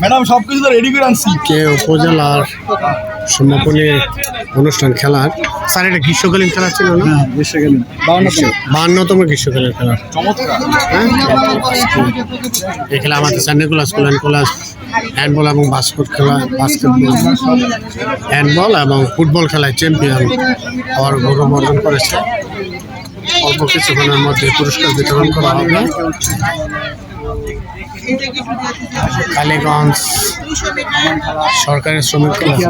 Madam সবকিছু তো ready করে আনছি। কে উপজেলার সমাপনী অনুষ্ঠান খেলার? স্যার এটা গ্রীষ্মকালীন খেলা ছিল না? বাহান্নতম গ্রীষ্মকালীন। খেলা। চমৎকার। হ্যাঁ? এই খেলা আমাদের Sunday class school and class handball এবং বাস্কেট খেলা, বাস্কেটবল। হ্যান্ডবল এবং ফুটবল খেলায় চ্যাম্পিয়ন হওয়ার গৌরব অর্জন করেছে। অল্প কিছুক্ষণের মধ্যে পুরস্কার বিতরণ করা হবে। কালীগঞ্জ সরকারি শ্রমিক কলেজ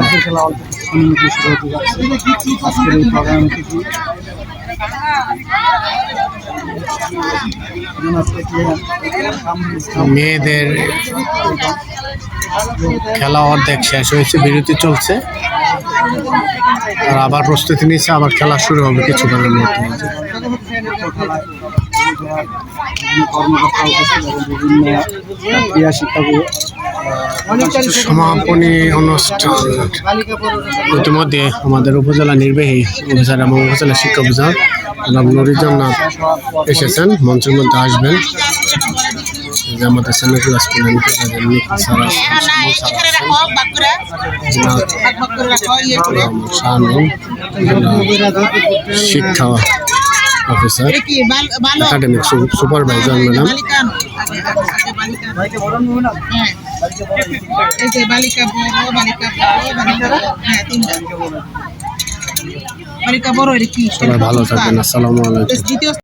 মেয়েদের খেলা অর্ধেক শেষ হয়েছে, বিরতি চলছে। আর আবার প্রস্তুতি নিচ্ছে আবার খেলা শুরু হবে কিছুক্ষণের মধ্যে। সমাপনী অনুষ্ঠান। ইতিমধ্যে আমাদের উপজেলা নির্বাহী অফিসার এবং উপজেলা শিক্ষা অফিসার জনাব নুরিজন এসেছেন। মঞ্চের মধ্যে আসবেন। যে আমাদের স্কুল স্যার আছেন, শিক্ষা অফিসার একাডেমিক সুপারভাইজার ম্যাডাম সবাই ভালো থাকবেন। আসসালামু আলাইকুম।